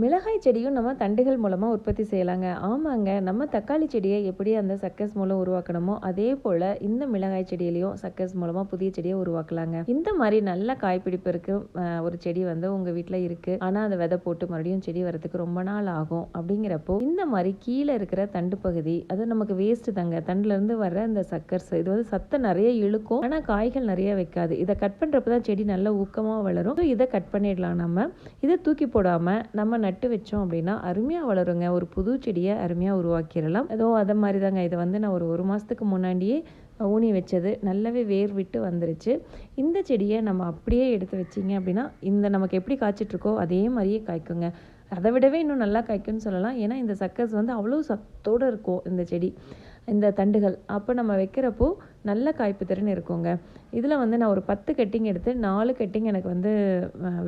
மிளகாய் செடியும் நம்ம தண்டுகள் மூலமாக உற்பத்தி செய்யலாங்க. ஆமாங்க நம்ம தக்காளி செடியை எப்படி அந்த சக்கஸ் மூலம் உருவாக்கணுமோ அதே போல் இந்த மிளகாய் செடியிலையும் சக்கஸ் மூலமாக புதிய செடியை உருவாக்கலாங்க. இந்த மாதிரி நல்ல காய்ப்பிடிப்பு இருக்கு ஒரு செடி வந்து உங்கள் வீட்டில் இருக்குது ஆனால் அதை விதை போட்டு மறுபடியும் செடி வரதுக்கு ரொம்ப நாள் ஆகும் அப்படிங்கிறப்போ இந்த மாதிரி கீழே இருக்கிற தண்டு பகுதி அது நமக்கு வேஸ்ட்டு தாங்க. தண்டுலேருந்து வர்ற அந்த சக்கர்ஸ் இது வந்து சத்தை நிறைய இழுக்கும். ஆனால் காய்கள் நிறைய வைக்காது. இதை கட் பண்ணுறப்ப தான் செடி நல்லா ஊக்கமாக வளரும். ஸோ இதை கட் பண்ணிடலாம் நம்ம. இதை தூக்கி போடாமல் நம்ம நட்டு வச்சோம் அப்படின்னா அருமையாக வளருங்க. ஒரு புது செடியை அருமையாக உருவாக்கிடலாம். ஏதோ அதை மாதிரி தாங்க இதை வந்து நான் ஒரு ஒரு மாதத்துக்கு முன்னாடியே ஊனி வச்சது. நல்லாவே வேர் விட்டு வந்துருச்சு. இந்த செடியை நம்ம அப்படியே எடுத்து வச்சிங்க அப்படின்னா இந்த நமக்கு எப்படி காய்ச்சிட்ருக்கோ அதே மாதிரியே காய்க்குங்க. அதை விடவே இன்னும் நல்லா காய்க்கும்னு சொல்லலாம். ஏன்னா இந்த சக்கஸ் வந்து அவ்வளோ சத்தோடு இருக்கும் இந்த செடி இந்த தண்டுகள். அப்போ நம்ம வைக்கிறப்போ நல்ல காய்ப்பு திறன் இருக்குங்க. இதில் வந்து நான் ஒரு பத்து கட்டிங் எடுத்து நாலு கட்டிங் எனக்கு வந்து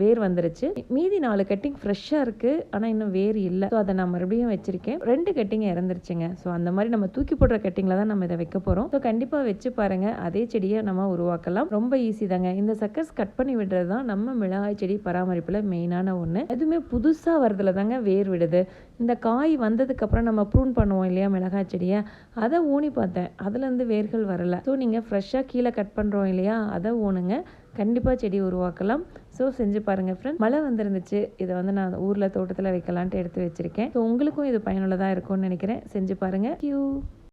வேர் வந்துருச்சு. மீதி நாலு கட்டிங் ஃப்ரெஷ்ஷாக இருக்குது ஆனால் இன்னும் வேர் இல்லை. ஸோ அதை நான் மறுபடியும் வச்சுருக்கேன். ரெண்டு கட்டிங் இறந்துருச்சுங்க. ஸோ அந்த மாதிரி நம்ம தூக்கி போடுற கட்டிங்கில் தான் நம்ம இதை வைக்க போகிறோம் ஸோ கண்டிப்பாக வச்சு பாருங்கள் அதே செடியை நம்ம உருவாக்கலாம். ரொம்ப ஈஸி தாங்க. இந்த சக்கஸ் கட் பண்ணி விடுறது தான் நம்ம மிளகாய் செடி பராமரிப்பில் மெயினான ஒன்று எதுவுமே புதுசாக வரதுல தாங்க வேர் விடுது. இந்த காய் வந்ததுக்கப்புறம் நம்ம ப்ரூன் பண்ணுவோம் இல்லையா மிளகாய் செடியை? அதை ஊனி பார்த்தேன். அதுலேருந்து வேர்கள் வரலை. ஸோ நீங்கள் ஃப்ரெஷ்ஷாக கீழே கட் பண்ணுறோம் இல்லையா? அதை ஊனுங்க. கண்டிப்பாக செடி உருவாக்கலாம். ஸோ செஞ்சு பாருங்கள் ஃப்ரெண்ட் மழை வந்துருந்துச்சு. இதை வந்து நான் ஊரில் தோட்டத்தில் வைக்கலான்ட்டு எடுத்து வச்சுருக்கேன். ஸோ உங்களுக்கும் இது பயனுள்ளதாக இருக்கும்னு நினைக்கிறேன். செஞ்சு பாருங்கள் யூ